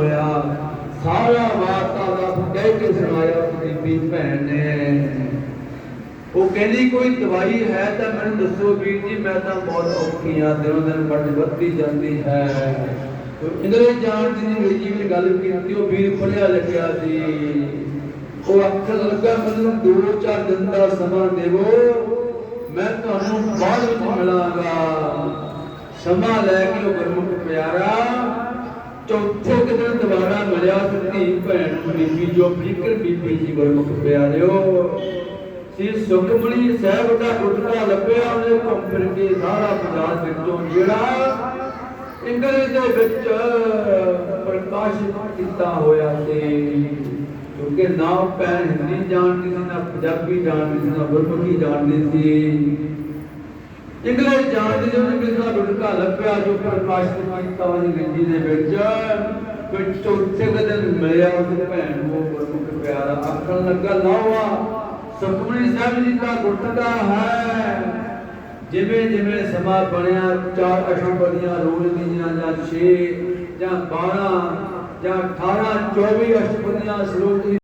ਹੋਇਆ। ਸਾਰਾ ਵਾਰਤਾ ਦਾ ਕਹਿ ਕੇ ਸੁਣਾਇਆ ਬੀਬੀ ਭੈਣ ਨੇ। ਉਹ ਕਹਿੰਦੀ, ਕੋਈ ਦਵਾਈ ਹੈ ਤਾਂ ਮੈਨੂੰ ਦੱਸੋ ਵੀਰ ਜੀ, ਮੈਂ ਤਾਂ ਬਹੁਤ ਔਖੀ ਆ ਦਿਨੋਂ ਦਿਨ ਵੱਧ ਵੱਧਦੀ ਜਾਂਦੀ ਹੈ। ਇੰਦਰੇ ਜਾਣ ਦੀ ਅੰਗਰੇਜ਼ੀ ਵਿੱਚ ਗੱਲ ਕੀਤੀ ਉਹ ਵੀਰ ਪੜਿਆ ਲਿਖਿਆ ਸੀ। ਉਹ ਆਖਣ ਲੱਗਾ, ਮੈਨੂੰ ਦੋ ਚਾਰ ਦਿਨ ਦਾ ਸਮਾਂ ਦੇਵੋ, ਮੈਂ ਤੁਹਾਨੂੰ ਬਾਅਦ ਵਿੱਚ ਮਿਲਾਂਗਾ। ਸਮਾਂ ਲੈ ਕੇ ਉਹ ਗੁਰਮੁਖ ਪਿਆਰਾ ਚੌਥੇ ਕੁ ਦੁਬਾਰਾ ਮਿਲਿਆ ਧੀ ਭੈਣ ਬੀਬੀ ਜੋ ਫਿਕਰ ਬੀਬੀ ਜੀ ਗੁਰਮੁਖ ਪਿਆਰਿਓ ਸੀ ਸੁਖਮਣੀ ਸਾਹਿਬ ਦਾ ਗੁਰਦੁਆਰਾ ਲੱਭਿਆ, ਉਹਨੇ ਘੁੰਮ ਕੇ ਸਾਰਾ ਪੰਜਾਬ ਵਿੱਚੋਂ ਜਿਹੜਾ ਇੰਗਲਿਸ਼ ਦੇ ਵਿੱਚ ਪ੍ਰਕਾਸ਼ਿਤ ਕੀਤਾ ਹੋਇਆ ਸੀ। ਕਿਉਂਕਿ ਨਾ ਭੈਣ ਹਿੰਦੀ ਜਾਣਦੀ ਸੀ, ਨਾ ਪੰਜਾਬੀ ਜਾਣਦੀ ਸੀ, ਨਾ ਗੁਰਮੁਖੀ ਜਾਣਦੀ ਸੀ। ਇੰਗਲਿਸ਼ ਜਾਣਦੀ ਸੀ ਉਹਨੇ ਦਾ ਰੁੜਕਾ ਲੱਭਿਆ ਜੋ ਪ੍ਰਕਾਸ਼ਿਤ ਕੀਤਾ ਉਹਦੀ ਅੰਗਰੇਜ਼ੀ ਦੇ ਵਿੱਚ। ਕੋਈ ਚੌਥੇ ਕੁ ਮਿਲਿਆ, ਉਹਦੀ ਭੈਣ ਨੂੰ ਗੁਰਮੁਖ ਪਿਆਰਾ ਆਖਣ ਲੱਗਾ ਲਾਵਾ ਸੁਖਮਨੀ ਸਾਹਿਬ ਜੀ ਦਾ ਗੁਰਦੁਆਰਾ ਹੈ। ਜਿਵੇਂ ਜਿਵੇਂ ਸਮਾਂ ਬਣਿਆ, ਚਾਰ ਅਸ਼ਟਪਦੀਆਂ ਰੋਜ਼ ਦੀਆਂ ਜਾਂ 6 ਜਾਂ 12 ਜਾਂ 18 24 ਅਸ਼ਟਪਦੀਆਂ ਸ਼ਲੋਕ